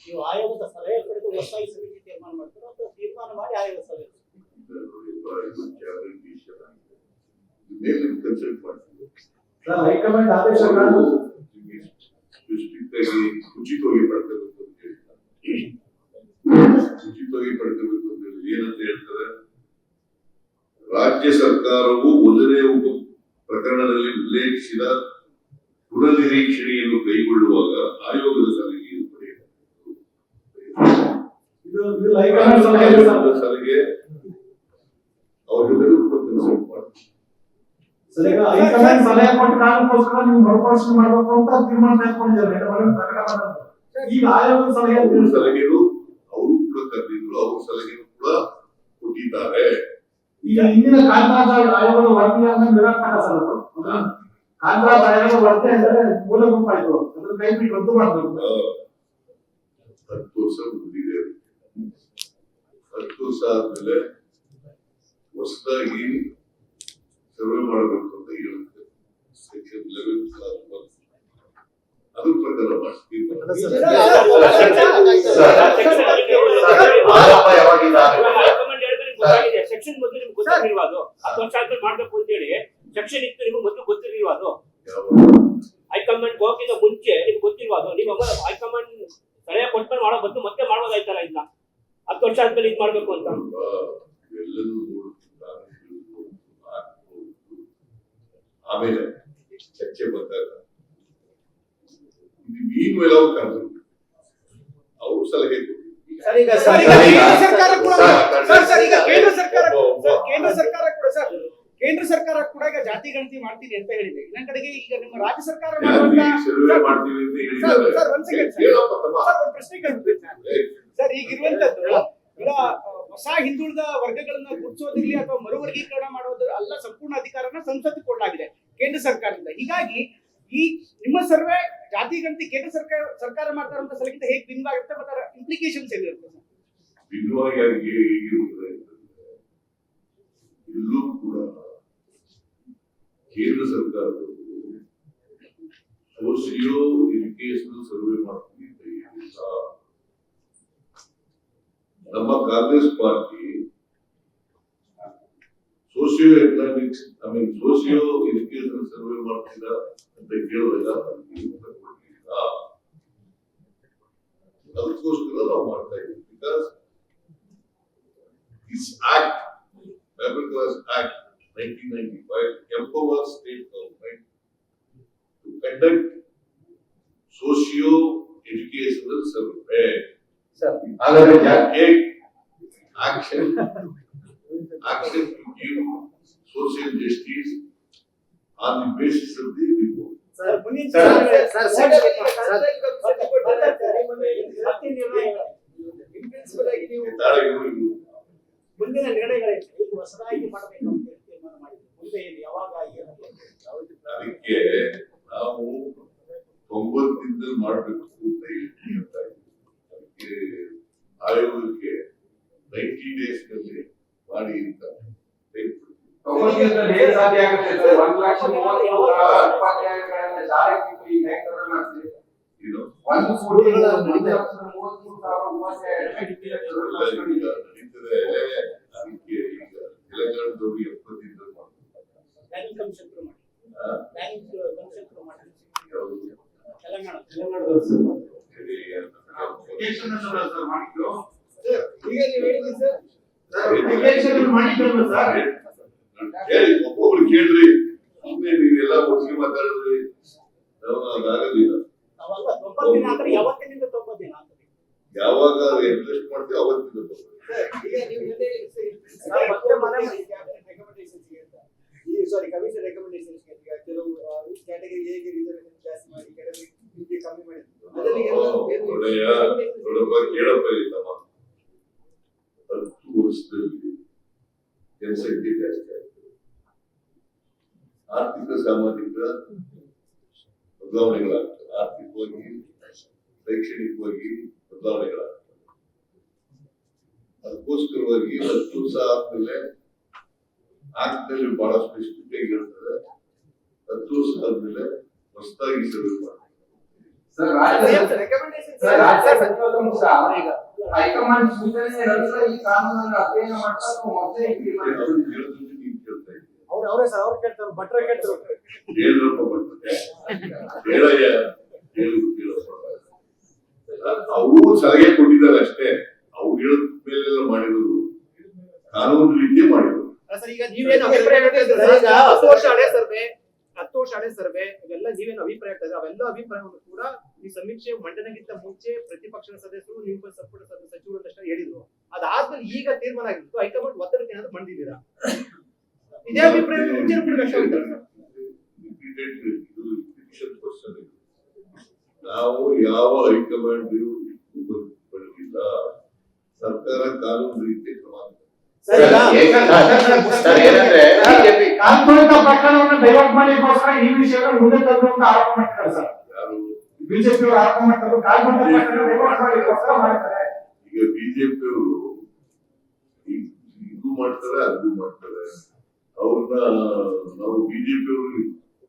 ನೀವು ಆಯೋಗದ ಸಲಹೆ ಪಡೆದು ಒತ್ತಾಯಿ ಸಮಿತಿ ತೀರ್ಮಾನ ಮಾಡ್ತೀರೋ ಅಥವಾ ತೀರ್ಮಾನ ಮಾಡಿ ಆಯೋಗ ಸಲಹೆ ಮೇಲೆ ಕನ್ಸಲ್ಟ್ ಮಾಡ್ತೀವಿ ಸರ್ ಹೈಕಮಾಂಡ್ ಆದೇಶ ನಾವು ಸ್ಟ್ರಿಕ್ಟ್ ಆಗಿ ಉಚಿತವಾಗಿ ಪಡ್ಕೋಬೇಕು ಅಂತ ಹೇಳಿಲ್ಲ ಉಚಿತವಾಗಿ ಪಡ್ಕೋಬೇಕು ಅಂತ ಹೇಳಿ ಏನಂತ ಹೇಳ್ತಾರೆ ರಾಜ್ಯ ಸರ್ಕಾರವು ಒಂದನೇ ಉಪ ಪ್ರಕರಣದಲ್ಲಿ ಉಲ್ಲೇಖಿಸಿದ ಪುನರ್ನಿರೀಕ್ಷಣೆಯನ್ನು ಕೈಗೊಳ್ಳುವಾಗ ಆಯೋಗದ ಸಲಹೆಯನ್ನು ಪಡೆಯಬೇಕು ಸಲಹೆ ಕೂಡ ಕನ್ಸಲ್ಟ್ ಸಲಹೆ ಕೊಟ್ಟ ಕಾರಣಕ್ಕೋಸ್ಕರ ನೀವು ಮರುಪರಿಶೀಲನೆ ಮಾಡಬೇಕು ಅಂತ ತೀರ್ಮಾನ ತೆಗೆದುಕೊಂಡಿದ್ದಾರೆ. ಈಗ ಆಯೋಗದ ಸಲಹೆ ಅಂತ ಅವ್ರ ಹೇಳಿ ಸರ್. ಸಲಹೆನು ಅವರು ಕೂಡ ಕರೆದಿದ್ರು ಅವ್ರ ಸಲಹೆ ಕೂಡ ಕೊಟ್ಟಿದ್ದಾರೆ ಈಗ ಹಿಂದಿನ ಕಾಂತರಾಜ ಆಯೋಗದ ವರದಿಯನ್ನ ನಿರಾಕರ ಸರ್ ಅದು ಕಾಂತರಾಜ ಆಯೋಗದ ವರದಿ ಅಂದ್ರೆ ಮೂಲ ಗುಂಪು ಆಯ್ತು ಅದ್ರ ಕೈ ಬಿಟ್ಟು ರದ್ದು ಮಾಡಬೇಕು ಹತ್ತು ವರ್ಷ ಮುಗಿದಿದೆ ಹತ್ತು ವರ್ಷ ಆದ್ಮೇಲೆ ಹೊಸದಾಗಿ ಸರ್ವೆ ಮಾಡಬೇಕು ಅಂತ ಹೇಳುತ್ತೆ ಸೆಕ್ಷನ್ ಲೆವೆನ್ ಅದ್ರ ಪ್ರಕಾರ ಮಾಡ್ತೀವಿ ಸೆಕ್ಷನ್ ಮೊದಲು ನಿಮ್ಗೆ ಗೊತ್ತಿರ್ಲಿಲ್ವಾ ಅದು? ಹತ್ತು ವರ್ಷ ಆದ್ಮೇಲೆ ಮಾಡ್ಬೇಕು ಅಂತ ಹೇಳಿ ಸೆಕ್ಷನ್ ಇತ್ತು ನಿಮ್ಗೆ ಮೊದಲು ಗೊತ್ತಿರ್ಲಿಲ್ವಾ ಅದು? ಹೈಕಮಾಂಡ್ ಹೋಗಿದ ಮುಂಚೆ ನಿಮ್ಗೆ ಗೊತ್ತಿಲ್ವಾ ಅದು? ನೀವು ಹೈಕಮಾಂಡ್ ಸಲಹೆ ಕೊಟ್ಮೇಲೆ ಮಾಡೋ ಬದಲು ಮತ್ತೆ ಮಾಡೋದಾಯ್ತಲ್ಲ ಇದನ್ನ ಹತ್ತು ವರ್ಷ ಆದ್ಮೇಲೆ ಇದು ಮಾಡ್ಬೇಕು ಅಂತ. ಆಮೇಲೆ ಚರ್ಚೆ ಬಂದಾಗ ಅವ್ರು ಸಲಹೆ ಈಗ ಸರ್ಕಾರ ಕೂಡ ಸರ್ ಸರ್ ಈಗ ಕೇಂದ್ರ ಸರ್ಕಾರ ಸರ್ ಕೇಂದ್ರ ಸರ್ಕಾರ ಕೂಡ ಸರ್ ಕೇಂದ್ರ ಸರ್ಕಾರ ಕೂಡ ಈಗ ಜಾತಿ ಗಣತಿ ಮಾಡ್ತೀನಿ ಅಂತ ಹೇಳಿದೆ. ಇನ್ನೊಂದ್ ಕಡೆಗೆ ಈಗ ನಿಮ್ಮ ರಾಜ್ಯ ಸರ್ಕಾರ ಸರ್ ಹೇಳಿದ್ದಾರೆ. ಸರ್ ಒಂದ್ ಸೆಕೆಂಡ್ ಹೇಳಪ್ಪ ತಮ್ಮ. ಸರ್ ಒಂದ್ ಪ್ರಶ್ನೆ ಕೇಳ್ತೀನಿ ಸರ್. ಸರ್ ಈಗ ಇರುವಂತದ್ದು ಈಗ ಹೊಸ ಹಿಂದುಳಿದ ವರ್ಗಗಳನ್ನ ಗುರುತಿಸೋದಿರ್ಲಿ ಅಥವಾ ಮರುವರ್ಗೀಕರಣ ಮಾಡೋದ್ರ ಅಲ್ಲ ಸಂಪೂರ್ಣ ಅಧಿಕಾರನ ಸಂಸತ್ ಕೊಡಲಾಗಿದೆ ಕೇಂದ್ರ ಸರ್ಕಾರದಿಂದ. ಹೀಗಾಗಿ ಈ ನಿಮ್ಮ ಸರ್ವೆ ಜಾತಿ ಗಣತಿ ಕೇಂದ್ರ ಸರ್ಕಾರ ಸರ್ಕಾರ ಮಾಡ್ತಾ ಇರುವಂತ ಸಲಹೆಗಿಂತ ಹೇಗೆ ಭಿನ್ನವಾಗಿರುತ್ತೆ ಮತ್ತೆ ಅದರ ಇಂಪ್ಲಿಕೇಶನ್ಸ್ ಏನಿರುತ್ತೆ ಸರ್? ಭಿನ್ನವಾಗಿ ಯಾರಿಗೆ ಹೇಗಿರುತ್ತದೆ ಎಲ್ಲೂ ಕೂಡ ಕೇಂದ್ರ ಸರ್ಕಾರದವರು ಸೋಸಿಯೋ ಎಜುಕೇಶನಲ್ ಸರ್ವೆ ಹೇಳಿಲ್ಲ ನಮ್ಮ Congress party Socio economics I mean socio educational survey ಮಾಡ್ತೀರಾ ಅಂತ ಕೇಳಿದಾಗ ಅದಕ್ಕೆ ಉತ್ತರ ಕೊಡ್ಲಿಲ್ಲ ಅದಕ್ಕೋಸ್ಕರ ನಾವು ಮಾಡ್ತಾ ಇದ್ದೀವಿ because this act, Middle Class Act nineteen ninety-five empowers state government to conduct socio-educational survey. ಹಾಗಾದ್ರೆ ಜಾ- Take action, Social justice on the basis of the report. Sir ಮುಂದಿನ ಸರ್, ಸರ್, ಸರ್. ಮುಂದಿನ ನಿರ್ಣಯಗಳೇನು ಈಗ ಹೊಸದಾಗಿ ಮಾಡಬೇಕು ಅಂತ ಹೇಳಿ ತೀರ್ಮಾನ ಮುಂದೆ ಏನು ಯಾವಾಗ ಏನು ಅದಕ್ಕೆ ನಾವು ತೊಂಬತ್ತಿಂದ ಮಾಡಬೇಕು ಅಂತ ಹೇಳ್ತೀವಿ ಅಂತ ಇದ್ದೀವಿ. ಅದಕ್ಕೆ ಆಯೋಗಕ್ಕೆ ನೈಂಟಿ ಡೇಸ್ನಲ್ಲಿ ಮಾಡಿ. ತೊಂಬತ್ತರಲ್ಲಿ ಏನ್ ಸಾಧ್ಯ ಆಗುತ್ತೆ ಸರ್ ಒಂದ್ ಲಕ್ಷ ಮೂವತ್ತು ಸಾವಿರ ಉಪಾಧ್ಯಾಯಗಳನ್ನ ಶಾಲೆಗೆ ಈಗ ಹೇಗೆ ಕಡಿಮೆ ಮಾಡ್ತೀರಿ ಇದು ಒಂದು ಕೋಟಿ ಒಂದು ಲಕ್ಷದ ಮೂವತ್ಮೂರು ಸಾವಿರ ಉಪಾಧ್ಯಾಯಗಳನ್ನ ಎಲ್ಲ ಈಗ ನಡೀತದೆ ಅದಕ್ಕೆ ಈಗ ತೆಲಂಗಾಣದವರು ಎಪ್ಪತ್ತಿಂದ ಮಾಡ್ತಾರೆ. ಪ್ಲಾನಿಂಗ್ ಕಮಿಷನ್ ಶುರು ಮಾಡಿ ಆ? ಪ್ಲಾನಿಂಗ್ ಕಮಿಷನ್ ಶುರು ಮಾಡಿ ಯಾವುದು? ತೆಲಂಗಾಣ ತೆಲಂಗಾಣದವ್ರು ಸರ್. ಹೇಳಿ ಅಂತ. Education ಅಲ್ಲ ಸರ್ ಮಾಡಿದ್ದು ಈಗ ನೀವು ಹೇಳಿದ್ರಿ ಸರ್ ಸರ್ education ಮಾಡಿದ್ದಲ್ಲ ಸರ್ ಹೇಳಿ ಒಬ್ಬೊಬ್ರು ಕೇಳ್ರಿ ಸುಮ್ಮನೆ ನೀವೆಲ್ಲ ಒಟ್ಟಿಗೆ ಮಾತಾಡಿದ್ರಿ ಅದಾಗೋದಿಲ್ಲ ಯಾವಾಗ ಇಂಟ್ರೆಸ್ಟ್ ಮಾಡ್ತೀವಿ ಅವತ್ತಿಂದ ಹಿಂದೆ ಸಾರಿ ಕಮಿಷನ್ ರೆಕಮೆಂಡೇಶನ್ಸ್ ಕೆಲವು ಕ್ಯಾಟಗರಿ ಹೇಗೆ ರಿಸರ್ವೇಶನ್ ಜಾಸ್ತಿ ಮಾಡಿ ಕೆಲವರಿಗೆ ಹೀಗೆ ಕಮ್ಮಿ ಮಾಡಿ. ಅದರಲ್ಲಿ ಎಲ್ಲ ನೋಡಯ್ಯ ನೋಡಪ್ಪ ಕೇಳಪ್ಪ ಇಲ್ಲಿ ತಮ್ಮ. ಹತ್ತು ವರ್ಷದಲ್ಲಿ ಜಾಸ್ತಿ ಆರ್ಥಿಕ ಸಾಮಾಜಿಕ ಬದಲಾವಣೆಗಳಾಗ್ತವೆ ಆರ್ಥಿಕವಾಗಿ ಶೈಕ್ಷಣಿಕವಾಗಿ ಬದಲಾವಣೆಗಳಾಗ್ತವೆ ಅದಕ್ಕೋಸ್ಕರವಾಗಿ ಹತ್ತು ವರ್ಷ ಆದ್ಮೇಲೆ ಆಕ್ಟ್ನಲ್ಲಿ ಬಹಳ ಸ್ಪೆಸಿಫಿಕ್ ಆಗಿ ಹೇಳ್ತಾರೆ ಹತ್ತು ವರ್ಷ ಆದ್ಮೇಲೆ ಹೊಸದಾಗಿ ಸರ್ವೆ ಮಾಡ್ತಾರೆ ಸರ್ ರಾಜ್ಯ ಸರ್ ರಾಜ್ಯ ಸಚಿವ ಸಂಪುಟ ಹೈಕಮಾಂಡ್ ಸೂಚನೆ ನಂತರ ಈ ಕಾನೂನನ್ನು ಅಧ್ಯಯನ ಮಾಡ್ತಾ ಅಥವಾ ಮೊದಲೇ implement ಅವ್ರು ಸರ್ ಅವ್ರು ಕೇಳ್ತಾರೆ ಭಟ್ರೆ ಕೇಳ್ತಾರೆ. ಹೇಳ್ರಪ್ಪ ಬರ್ತದೆ ಹೇಳಯ್ಯ ಹೇಳು ಕೇಳಪ್ಪ ಅವರು ಸಲಹೆ ಕೊಟ್ಟಿದ್ದಾರೆ ಅಷ್ಟೇ. ಅವ್ರು ಹೇಳಿದ ಮೇಲೆಲ್ಲ ಮಾಡಿರೋದು. ಕಾನೂನು ರೀತಿ ಮಾಡಿರೋದು. ಸರ್ ಈಗ ನೀವೇನು ಅಭಿಪ್ರಾಯ ಈಗ ಹತ್ತು ವರ್ಷ ಹಳೆ ಸರ್ವೆ ಹತ್ತು ವರ್ಷ ಹಳೆ ಸರ್ವೆ ಇವೆಲ್ಲ ನೀವೇನು ಅಭಿಪ್ರಾಯ ಇದ್ರೆ ಅವೆಲ್ಲ ಅಭಿಪ್ರಾಯವನ್ನು ಕೂಡ ಈ ಸಮೀಕ್ಷೆ ಮಂಡನೆಗಿಂತ ಮುಂಚೆ ಪ್ರತಿಪಕ್ಷದ ಸದಸ್ಯರು ನಿಮ್ಮ ಸಂಪುಟ ಸಚಿವರು ಅಂತಷ್ಟೇ ಹೇಳಿದ್ರು. ಅದಾದ್ಮೇಲೆ ಈಗ ತೀರ್ಮಾನ ಆಗಿತ್ತು ಹೈಕಮಾಂಡ್ ಒತ್ತಡಕ್ಕೆ ಏನಾದ್ರು ಬಂದಿದ್ದೀರಾ? ಇದೇ ಅಭಿಪ್ರಾಯ ಮುಂಚೆ ಕೂಡ. ನಾವು ಯಾವ ಹೈಕಮಾಂಡ್ ಸರ್ಕಾರ ಕಾನೂನು ರೀತಿ ಕ್ರಮ. ಪ್ರಕರಣವನ್ನು ಡೈವರ್ಟ್ ಮಾಡಿಗೋಸ್ಕರ ಈ ವಿಷಯವನ್ನು ಮುಂದೆ ತಂದು ಅಂತ ಆರೋಪ ಮಾಡ್ತಾರೆ ಸರ್. ಯಾರು? ಬಿಜೆಪಿ ಆರೋಪ ಮಾಡ್ತಾರೆ ಡೈವರ್ಟ್ ಮಾಡಿಗೋಸ್ಕರ ಮಾಡ್ತಾರೆ. ಈಗ ಇದು ಮಾಡ್ತಾರೆ ಅದು ಮಾಡ್ತಾರೆ. ಅವ್ರನ್ನ ನಾವು ಬಿಜೆಪಿ ಅವರು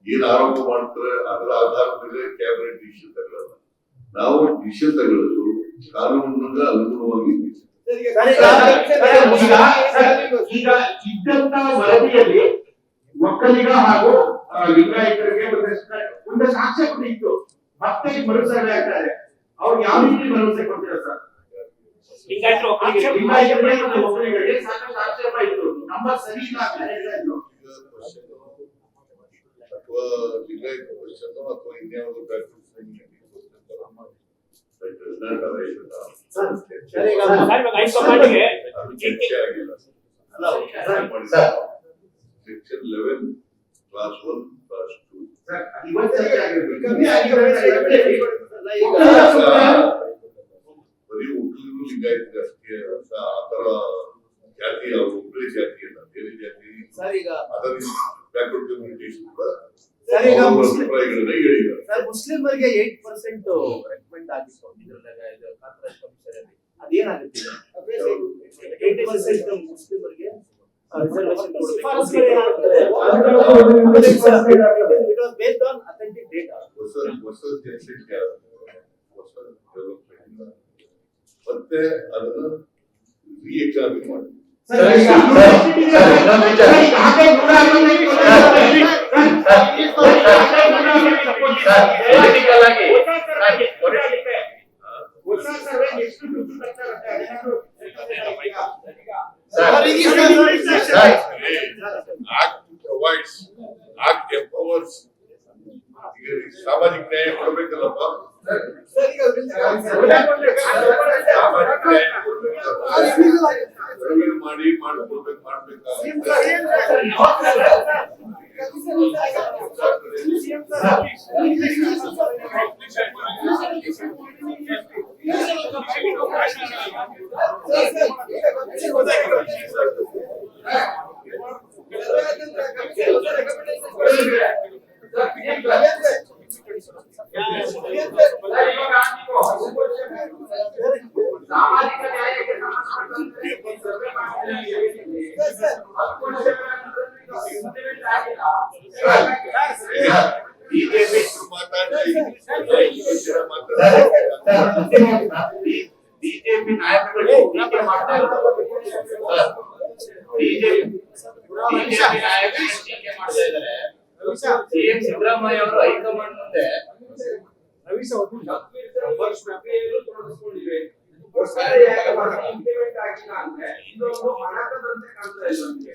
ಏನ್ ಆರೋಪ ಮಾಡ್ತಾರೆ ಅದರ ಆಧಾರದ ಮೇಲೆ ಕ್ಯಾಬಿನೆಟ್ ಡಿಸಿಷನ್ ತಗೊಳ್ಳಲ್ಲ ನಾವು ಡಿಸಿಷನ್ ತಗೊಳ್ಳೋದು ಕಾನೂನು ಅನುಗುಣವಾಗಿ ಈಗ ಇದ್ದಂತ ವರದಿಯಲ್ಲಿ ಒಕ್ಕಲಿಗ ಹಾಗೂ ಲಿಂಗಾಯತರಿಗೆ ಒಂದು ಸಾಕ್ಷ್ಯ ಕೂಡ ಇತ್ತು ಮತ್ತೆ ಭರವಸೆ ಮರು ಸರ್ವೆ ಆಗ್ತಾ ಇದೆ. ಅವ್ರು ಯಾವ ರೀತಿ ಭರವಸೆ ಕೊಡ್ತೀರಾ ಸರ್? ಅಥವಾ ಲಿಂಗಾಯತ question ಅಥವಾ ಇನ್ಯಾವುದೋ sir. Section eleven clause one clause two sir, ಇವತ್ತು ಚರ್ಚೆ ಆಗಿರ್ಬೇಕು. ಬರೀ ಒಕ್ಕಲಿಗರು ಲಿಂಗಾಯತ ಅಷ್ಟೇ. ಅಂತ ಆತರ ಜಾತಿ ಅವರು ಒಬ್ಬರೇ ಜಾತಿ ಅಲ್ಲ ಬೇರೆ ಜಾತಿ. ಸರ್ ಈಗ ಅದರ ಬ್ಯಾಕ್ವರ್ಡ್ ಕಮ್ಯುನಿಟೀಸ್ ಕೂಡ ಸರ್ ಈಗ ಮುಸ್ಲಿಂ ಅಭಿಪ್ರಾಯಗಳನ್ನ ಹೇಳಿದ್ದಾರೆ. ಸರ್ ಮುಸ್ಲಿಮರಿಗೆ ಏಟ್ ಪರ್ಸೆಂಟ್ ರೆಕಮೆಂಡ್ ಆಗಿತ್ತು. ಕಮಿಷನ್ ಅದೇನಾಗುತ್ತೆ ಏಟ್ ಪರ್ಸೆಂಟ್ ಮುಸ್ಲಿಮರಿಗೆ ರಿಸರ್ವೇಶನ್ ಶಿಫಾರಸುಗಳು ಏನಾಗ್ತದೆ? ಬೇಸ್ಡ್ ಆನ್ ಅಥೆಂಟಿಕ್ ಡೇಟಾ ಹೊಸ ಹೊಸ ಜನಸಂಖ್ಯೆ ಹೊಸ ಡೆವಲಪ್ಮೆಂಟ್ ಮತ್ತೆ ಅದನ್ನ ರೀ ಎಕ್ಸಾಮಿನ್ ಮಾಡಿ ಸರ್, ಈಗ ಸರ್, ಸರ್, ಇನ್ನೊಂದು ವಿಚಾರ. ಸರ್, ಈಗ ಹಾಗೆ ನೂರ ಹನ್ನೊಂದಕ್ಕೆ ಸರ್, ಸರ್, ಸರ್, ಹಾಗೆ ನೂರ ಹನ್ನೊಂದಕ್ಕೆ ಸರ್, ಪೊಲಿಟಿಕಲ್ ಆಗಿ ಹೊಸ ಸರ್ವೆ ಎಷ್ಟು ದುಡ್ಡು ಖರ್ಚಾಗುತ್ತೆ ಅದೇನಾದ್ರು sir, sir, act provides act empowers ಈಗ ಸಾಮಾಜಿಕ ನ್ಯಾಯ ಕೊಡ್ಬೇಕಲ್ಲಪ್ಪ ಸಾಮಾಜಿಕ ನ್ಯಾಯ ಕೊಡ್ಬೇಕಲ್ಲ ಸರ್ವೆ ಮಾಡಿ ಮಾಡ್ಕೊಡ್ಬೇಕು ಮಾಡ್ಬೇಕಾ ಸಾಮಾಜಿಕ ನ್ಯಾಯಕ್ಕೆ ಸಂಬಂಧಪಟ್ಟಂತೆ ಈ ಸರ್ವೆ ಮಾಡ್ತಿದ್ದೀವಿ. ಹತ್ತು ವರ್ಷಗಳ ನಂತರ ಈಗ implement ಆಗಿಲ್ಲ. ಬಿಜೆಪಿ ಮಾತಾಡಿ ಮಾತಾಡಿ ಬಿಜೆಪಿ ನಾಯಕರು ಟೀಕೆ ಮಾಡ್ತಾ ಇದ್ದಾರೆ ಬಿಜೆಪಿ ಬಿಜೆಪಿ ನಾಯಕರು ಟೀಕೆ ಮಾಡ್ತಾ ಇದ್ದಾರೆ ಸಿಎಂ ಸಿದ್ದರಾಮಯ್ಯ ಅವರು ಹೈಕಮಾಂಡ್ ಮುಂದೆ ವರ್ಷ ಪ್ರಕ್ರಿಯೆಯನ್ನು ತೊಡಗಿಸ್ಕೊಂಡಿವೆ. ಒಟ್ಟಾರೆ ಯಾಕೆ implement ಆಗಿಲ್ಲ ಅಂದ್ರೆ ಇದೊಂದು ಅಣಕದಂತೆ ಕಾಣ್ತಾ ಇಲ್ಲ ನಮ್ಗೆ.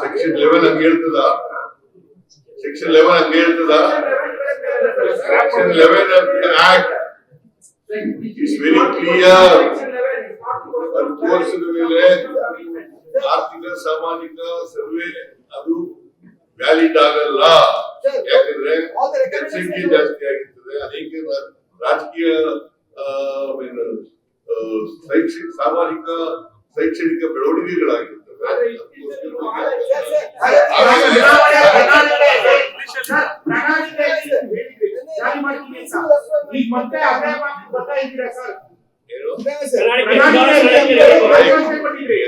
ಸೆಕ್ಷನ್ ಲೆವೆನ್ ಹಂಗೆ ಹೇಳ್ತದ? ಸೆಕ್ಷನ್ ಲೆವೆನ್ ಹಂಗೆ ಹೇಳ್ತದ? Section eleven act is very. ಹತ್ತು ವರ್ಷದ ಮೇಲೆ ಆರ್ಥಿಕ, ಸಾಮಾಜಿಕ, ಸರ್ವೆ ಅದು ವ್ಯಾಲಿಡ್ ಆಗಲ್ಲ. ಯಾಕಂದ್ರೆ ಜನಸಂಖ್ಯೆ ಜಾಸ್ತಿ ಆಗಿರ್ತದೆ. ಅನೇಕ ರಾಜಕೀಯ ಶೈಕ್ಷಣಿಕ ಸಾಮಾಜಿಕ, ಶೈಕ್ಷಣಿಕ ಬೆಳವಣಿಗೆಗಳಾಗಿರ್ತವೆ. ಅದಕ್ಕೋಸ್ಕರವಾಗಿ ಪ್ರಣಾಳಿಕೆ ಪ್ರಣಾಳಿಕೆ ಹೇಳಿದ್ರಿ. ಜಾರಿ ಮಾಡ್ತೀವಿ ಅಂತ ಈಗ ಮತ್ತೆ ಅದೇ ಮಾತು ಬರ್ತಾ ಇದ್ದೀರಾ ಸರ್